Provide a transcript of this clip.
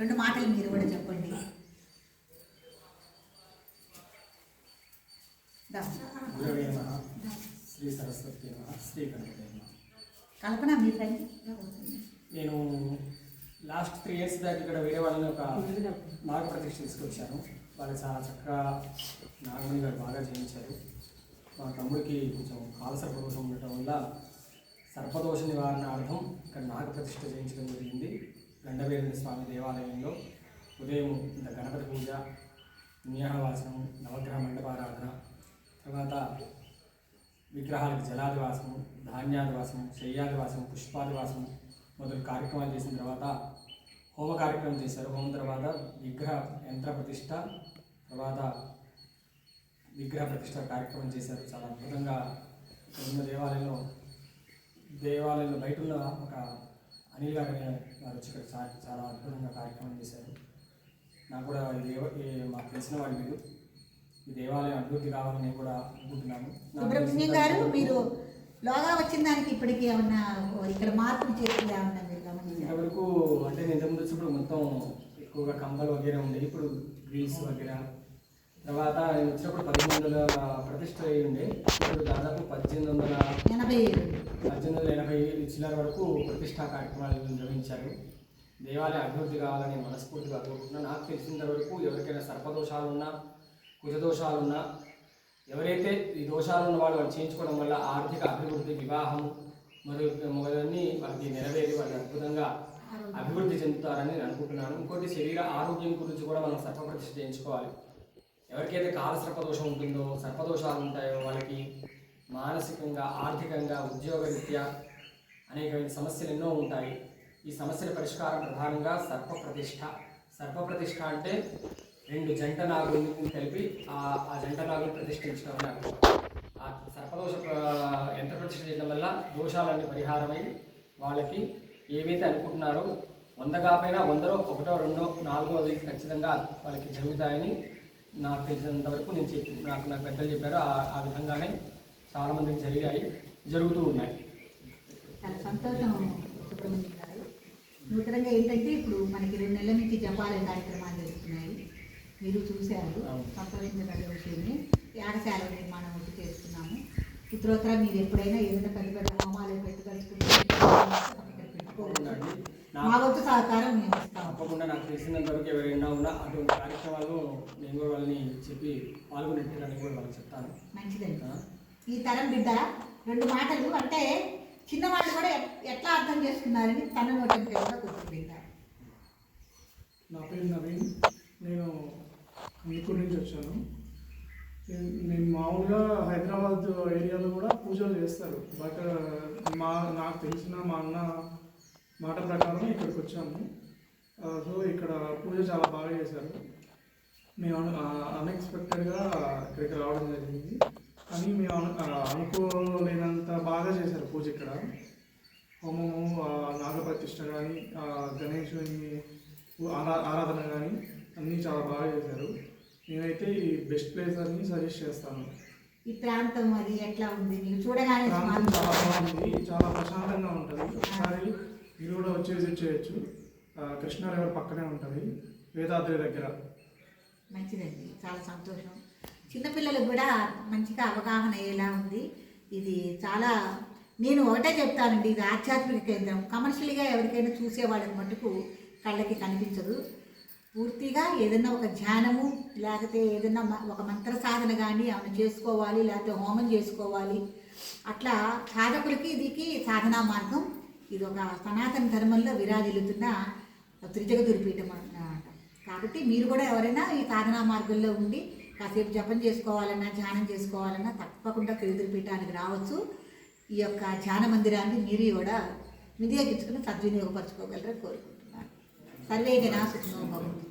రెండు మాటలు మీరు కూడా చెప్పండి. శ్రీ సరస్వతి శ్రీ కల్పన మీ ఫ్రెండ్ నేను లాస్ట్ త్రీ ఇయర్స్ బ్యాక్ ఇక్కడ వేరే వాళ్ళని ఒక నాగ ప్రతిష్ఠ తీసుకొచ్చాను. వాళ్ళు చాలా చక్కగా నాగమణి గారు బాగా చేయించారు మా తమ్ముడికి కొంచెం కాలసర్ప దోషం ఉండటం వల్ల సర్పదోష నివారణార్థం ఇక్కడ నాగ ప్రతిష్ఠ చేయించడం జరిగింది. గండవేరుని స్వామి దేవాలయంలో ఉదయం ఇంత గణపతి పూజ పుణ్యాహవాసనం నవగ్రహ మండపారాధన తర్వాత విగ్రహాలకు జలాదివాసం ధాన్యాదివాసం శయ్యాదివాసం పుష్పాదివాసం మొదలు కార్యక్రమాలు చేసిన తర్వాత హోమ కార్యక్రమం చేశారు. హోమం తర్వాత విగ్రహ యంత్ర ప్రతిష్ట తర్వాత విగ్రహ ప్రతిష్ట కార్యక్రమం చేశారు. చాలా అద్భుతంగా ఉన్న దేవాలయంలో దేవాలయంలో బయట ఉన్న ఒక అనిల్ గారు అనే వారు వచ్చి ఇక్కడ చాలా చాలా అద్భుతంగా కార్యక్రమం చేశారు. నాకు కూడా దేవ మాకు తెలిసిన వాళ్ళు మీరు ఈ దేవాలయం అభివృద్ధి కావాలని నేను కూడా అనుకుంటున్నాను. నాకు సుబ్రహ్మణ్యం గారు మీరు లోగా వచ్చిన దానికి ఇప్పటికి ఏమన్నా ఇక్కడ మార్పులు చేసింది ఏమన్నా ఇంతవరకు అంటే నేను ఇంతకుముందు వచ్చినప్పుడు మొత్తం ఎక్కువగా కంబలు వగేరా ఉండేది ఇప్పుడు గ్రీస్ వగేరా తర్వాత నేను వచ్చినప్పుడు పదిహేను వందల ప్రతిష్ట అయి ఉండే. ఇప్పుడు దాదాపు పద్దెనిమిది వందల ఎనభై పద్దెనిమిది వందల ఎనభై చిల్లర వరకు ప్రతిష్టా కార్యక్రమాలు నిర్వహించారు. దేవాలయ అభివృద్ధి కావాలని మనస్ఫూర్తిగా కోరుకుంటున్నాను నాకు తెలిసినంత వరకు ఎవరికైనా సర్పదోషాలున్నా కుజదోషాలున్నా ఎవరైతే ఈ దోషాలు ఉన్న వాళ్ళు వాళ్ళు చేయించుకోవడం వల్ల ఆర్థిక అభివృద్ధి వివాహం మరియు మొదలన్నీ వాళ్ళకి నెరవేరి వాళ్ళు అద్భుతంగా అభివృద్ధి చెందుతారని నేను అనుకుంటున్నాను. ఇంకోటి శరీర ఆరోగ్యం గురించి కూడా మనం సర్పప్రతిష్ఠ చేయించుకోవాలి. ఎవరికైతే కాలసర్పదోషం ఉంటుందో సర్పదోషాలు ఉంటాయో వాళ్ళకి మానసికంగా ఆర్థికంగా ఉద్యోగరీత్యా అనేకమైన సమస్యలు ఎన్నో ఉంటాయి. ఈ సమస్యల పరిష్కారం ప్రధానంగా సర్ప ప్రతిష్ట సర్ప ప్రతిష్ఠ అంటే రెండు జంట నాగుల్ని కలిపి ఆ ఆ జంట నాగులు ప్రతిష్ఠించడం అని ఆ సర్పదోష ఎంత ప్రతిష్ట ప్రతిష్ఠ చేయడం వల్ల దోషాలన్నీ పరిహారమై వాళ్ళకి ఏవైతే అనుకుంటున్నారో వంద కాకపోయినా వందలో ఒకటో రెండో నాలుగో ఖచ్చితంగా వాళ్ళకి జరుగుతాయని నాకు తెలిసినంత వరకు నేను చెప్పి నాకు నాకు పెద్దలు చెప్పారు ఆ విధంగానే చాలా మందికి జరిగాయి జరుగుతూ ఉన్నాయి. చాలా సంతోషం సుబ్రహ్మణ్యం గారు. నూతనంగా ఏంటంటే ఇప్పుడు మనకి రెండు నెలల నుంచి జపాల కార్యక్రమాలు జరుగుతున్నాయి. మీరు చూశారు. సంతోషించదగ్గ విషయమే. యాగశాల నిర్మాణం ఒకటి చేస్తున్నాము. ఉత్తరోత్తర మీరు ఎప్పుడైనా ఏదైనా పెద్ద పెద్ద హోమాలు పెట్టుకోవచ్చు. మా వంతు సహకారం మేము తప్పకుండా నాకు తెలిసినంత వరకు ఎవరైనా ఉన్నా అటువంటి కార్యక్రమాలు నేను కూడా వాళ్ళని చెప్పి పాల్గొనేట్టుగా కూడా వాళ్ళకి చెప్తాను. మంచిదండి? ఈ తరం బిడ్డ రెండు మాటలు అంటే చిన్నవాళ్ళు కూడా ఎట్- ఎట్లా అర్థం చేసుకున్నారని తన నోటి కూడా గుర్తుపెట్టారు నా పేరు నవీన్. నేను మీకూరు నుంచి వచ్చాను. నేను- మామూలుగా హైదరాబాద్ ఏరియాలో కూడా పూజలు చేస్తారు. బట్ మా నాకు తెలిసిన మా అన్న మాట ప్రకారం ఇక్కడికి వచ్చాము. సో ఇక్కడ పూజ చాలా బాగా చేశారు. మేము అను అన్ఎక్స్పెక్టెడ్గా ఇక్కడికి రావడం జరిగింది. కానీ మేము అనుకోలేనంత బాగా చేశారు పూజ ఇక్కడ. హోమము ఆ, నాగప్రతిష్ఠ కానీ గణేశుని ఆరా ఆరాధన కానీ అన్నీ చాలా బాగా చేశారు. నేనైతే ఈ బెస్ట్ ప్లేస్ అని సజెస్ట్ చేస్తాను ఈ ప్రాంతం అది ఎట్లా ఉంది? మీకు చూడగానే ప్రాంతం చాలా. బాగుంది. చాలా ప్రశాంతంగా ఉంటుంది. ఒకసారి మీరు కూడా వచ్చి విజిట్ చేయొచ్చు కృష్ణా రివర్ పక్కనే ఉంటుంది వేదాద్రి దగ్గర. మంచిదండి చాలా సంతోషం. చిన్నపిల్లలకు కూడా మంచిగా అవగాహన అయ్యేలా ఉంది. ఇది చాలా నేను ఒకటే చెప్తానండి ఇది ఆధ్యాత్మిక కేంద్రం. కమర్షియల్గా ఎవరికైనా చూసేవాళ్ళకి మటుకు కళ్ళకి కనిపించదు. పూర్తిగా ఏదైనా ఒక ధ్యానము లేకపోతే ఏదైనా ఒక మంత్ర సాధన కానీ ఆమె చేసుకోవాలి లేకపోతే హోమం చేసుకోవాలి. అట్లా సాధకులకి ఇదికి సాధనా మార్గం. ఇది ఒక సనాతన ధర్మంలో విరాజిల్లుతున్న త్రిజగదురి పీఠం అన్నమాట కాబట్టి మీరు కూడా ఎవరైనా ఈ సాధనా మార్గంలో ఉండి కాసేపు జపం చేసుకోవాలన్నా ధ్యానం చేసుకోవాలన్నా తప్పకుండా త్రిజగదురి పీఠానికి రావచ్చు. ఈ యొక్క ధ్యాన మందిరాన్ని మీరు కూడా వినియోగించుకుని సద్వినియోగపరచుకోగలరని కోరుకుంటున్నాను. సర్వే జనా సుఖనో భవంతు.